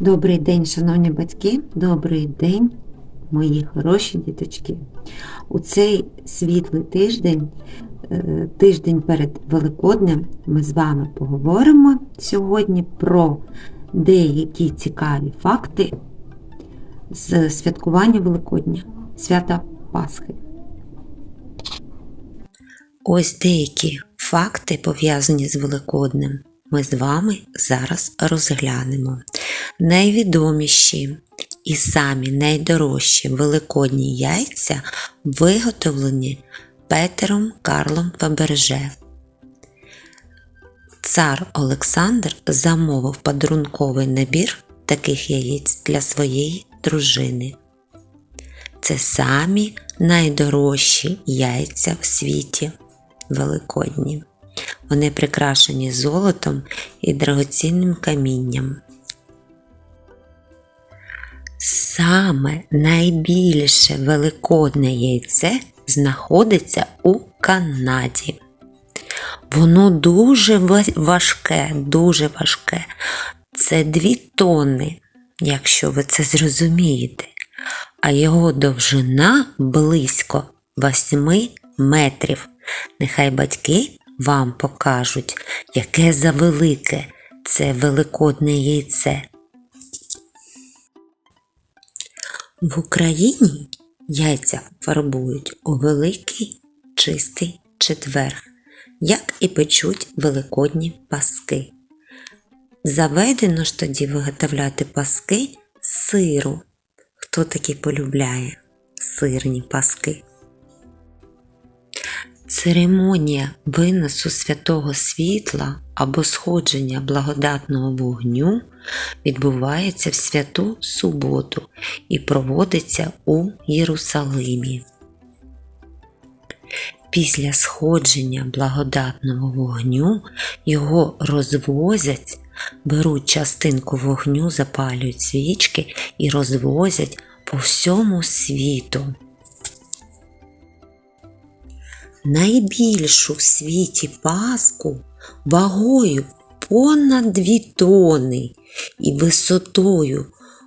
Добрий день, шановні батьки, добрий день, мої хороші діточки. У цей світлий тиждень, е, тиждень перед Великоднем, ми з вами поговоримо сьогодні про деякі цікаві факти з святкування Великодня, свята Пасхи. Ось деякі факти пов'язані з Великоднем. Ми з вами зараз розглянемо. Найвідоміші і самі найдорожчі великодні яйця виготовлені Петером Карлом Фаберже. Цар Олександр замовив подарунковий набір таких яєць для своєї дружини. Це самі найдорожчі яйця в світі великодні. Вони прикрашені золотом і драгоцінним камінням. Саме найбільше великодне яйце знаходиться у Канаді. Воно дуже важке, дуже важке. Це 2 тонни, якщо ви це зрозумієте. А його довжина близько 8 метрів. Нехай батьки вам покажуть, яке завелике це великодне яйце. В Україні яйця фарбують у великий чистий четвер, як і печуть великодні паски. Заведено ж тоді виготовляти паски з сиру. Хто таки полюбляє сирні паски? Церемонія виносу святого світла або сходження благодатного вогню відбувається в святу суботу і проводиться у Єрусалимі. Після сходження благодатного вогню його розвозять, беруть частинку вогню, запалюють свічки і розвозять по всьому світу. Найбільшу в світі паску вагою понад 2 тони і висотою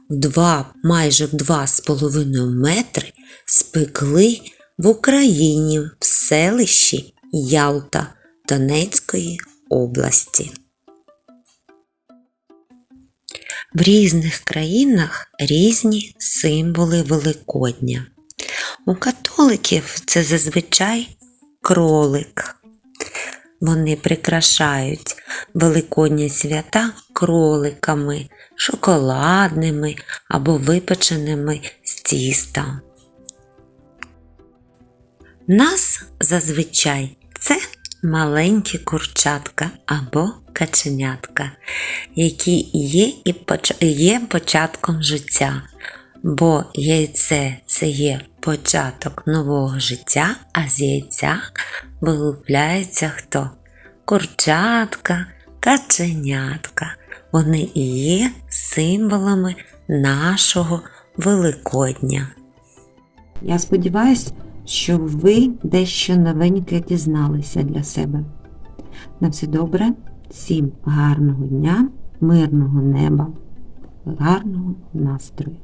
в 2, майже в 2,5 метри спекли в Україні в селищі Ялта Донецької області. В різних країнах різні символи Великодня. У католиків це зазвичай кролик. Вони прикрашають великодні свята кроликами, шоколадними або випеченими з тіста. Нас зазвичай це маленькі курчатка або каченятка, які є, і є початком життя, бо яйце це є початок нового життя, а з яйця вилупляється хто? Курчатка, каченятка. Вони і є символами нашого Великодня. Я сподіваюся, що ви дещо новеньке дізналися для себе. На все добре, всім гарного дня, мирного неба, гарного настрою.